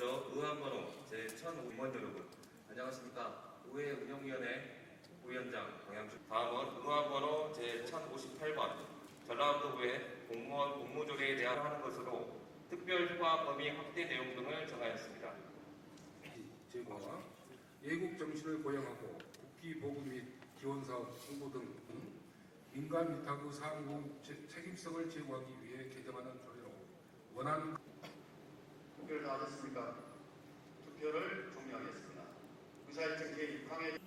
의원번호 제1005번 여러분. 안녕하십니까. 의회 운영위원회 부위원장 강양주. 다음은 의원번호 제1058번. 전라남도 의회 공무원 공모조례에 대한 하는 것으로 특별 휴가 범위 확대 내용 등을 정하였습니다. 제거와 애국 정신을 고양하고 국기 보급 및 기원 사업 홍보 등 민간 위탁의 사항 제- 책임성을 제고하기 위해 개정하는 조례로 원하는 하셨습니까? 투표를 종료하겠습니다. 의사일정 개입 강행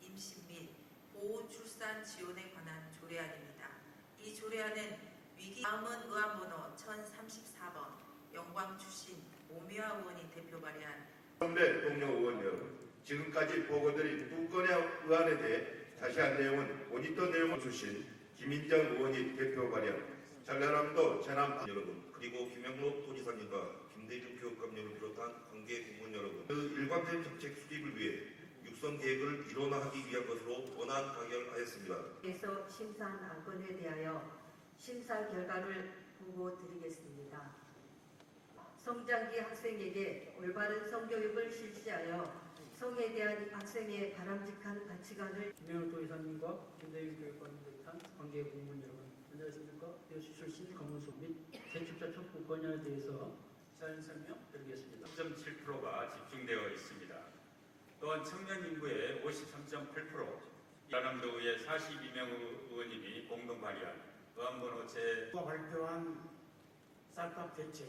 임신 및 보호 출산 지원에 관한 조례안입니다. 이 조례안은 위기 다음은 의안번호 1034번 영광 출신 오미화 의원이 대표 발의한 선배 동료 의원 여러분, 지금까지 보고드린 두 건의 의안에 대해 자세한 내용은 모니터 내용을 주신 김인정 의원이 대표 발의한 전라남도 재난 여러분 그리고 김영록 도지사님과 김대중 교육감님을 비롯한 관계 공무원 여러분 그 일관된 정책 수립을 위해 육성 계획을 일원화하기 위한 것으로 원안 가결하였습니다. 에서 심사한 안건에 대하여 심사 결과를 보고 드리겠습니다. 성장기 학생에게 올바른 성교육을 실시하여 성에 대한 학생의 바람직한 가치관을 김영호 도의사님과 김대윤 교육관님 비롯한 관계 공무원 여러분 안녕하십니까 여수 출신 검은소 및 재축자 촉구 권한에 대해서 사연 설명 드리겠습니다. 10.7%가 집중되어 있습니다. 또한 청년 인구의 53.8%, 전남도의회 42명 의원님이 공동 발의한 의안번호 제가 발표한 쌀값 대책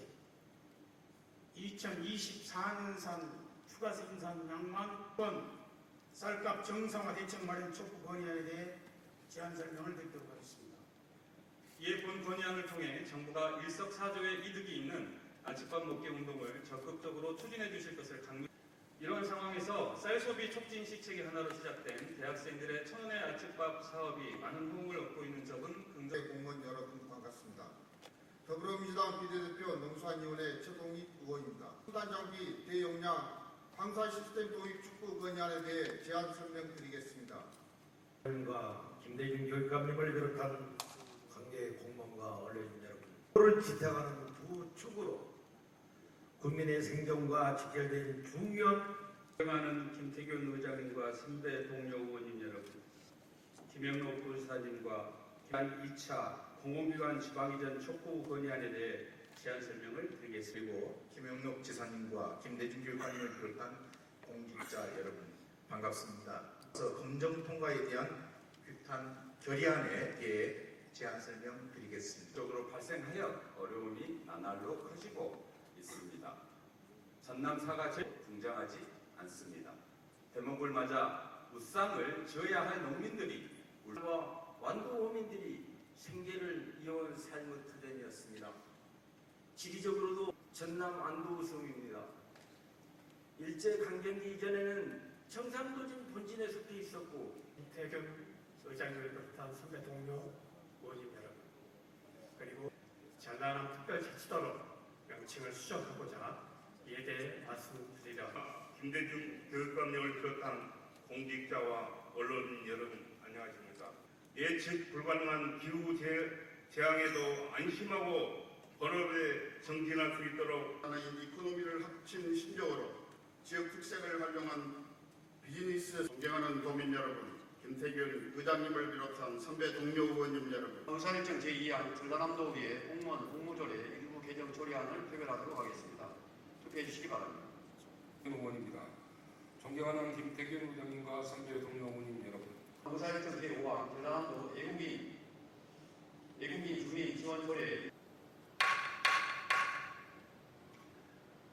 2024년산 추가 생산량만 건 쌀값 정상화 대책 마련 촉구 건의안에 대해 제안 설명을 드리도록 하겠습니다. 이에 본 건의안을 통해 정부가 일석사조의 이득이 있는 아침밥 먹기 운동을 적극적으로 추진해 주실 것을 강조. 이런 상황에서 쌀 소비 촉진 시책이 하나로 시작된 대학생들의 천원의 아침밥 사업이 많은 호응을 얻고 있는 점은 긍정. 공무원 여러분 반갑습니다. 더불어민주당 비례대표 농수환위원회 최동익 의원입니다. 수단 장비 대용량 방사 시스템 도입 축구 건의안에 대해 제안 설명드리겠습니다. 과 김대중 교육감님을 비롯한 관계 공무원과 언론인 여러분, 를 지탱하는 두 축으로 국민의 생존과 직결된 중요한 존경하는 김태균 의장님과 선배 동료 의원님 여러분, 김영록 도지사님과 기한 2차 공공기관 지방이전 촉구 건의안에 대해 제안 설명을 드리겠습니다. 그리고 김영록 지사님과 김대중 교육관님을 비롯한 공직자 여러분 반갑습니다. 그래서 검정 통과에 대한 규탄 결의안에 대해 제안 설명 드리겠습니다. 적으로 발생하여 어려움이 나날로 커지고 있습니다. 전남 사과제 등장하지 않습니다. 대목을 맞아 우상을 져야 할 농민들이 와 완도호민들이 생계를 이어온 삶의 터전이었습니다. 지리적으로도 전남 안도성입니다. 일제 강점기 이전에는 청산도 진 본진에 속해 있었고 이태경 의장님을 비롯한 선배 동료 의원님 여러분 그리고 전라남 특별자치도로 명칭을 수정하고자 이에 대해 말씀드리려 김대중 교육감령을 비롯한 공직자와 언론인 여러분 안녕하십니까? 예측 불가능한 기후 재, 재앙에도 안심하고 본업에 정진할 수 있도록 하나인 이코노미를 합친 신조어로 지역 특색을 활용한 비즈니스 존경하는 도민 여러분 김태균 의장님을 비롯한 선배 동료 의원님 여러분 의사일정 제2안 전라남도의회 공무원 공모조례 일부 개정 조례안을 표결하도록 하겠습니다. 투표해 주시기 바랍니다. 의원입니다. 존경하는 김태균 의장님과 선배 동료 의원님 여러분 의사일정 제5안 전라남도 애국민 애국민 주민 지원 조례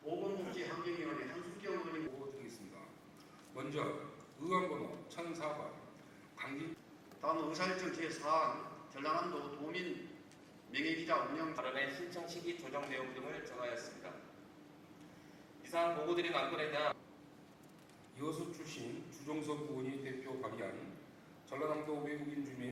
보건복지 환경위원회 한수경 의원님 보고 드리겠습니다. 먼저 의원번호 1004번 강기 다음 의사일정 제4안 전라남도 도민 명예기자 운영 발언의 신청 시기 조정 내용 등을 정하였습니다. 이상 보고드린 안건에 대한 여수 출신 주종석 의원이 대표 발의한 전라남도 외국인 주민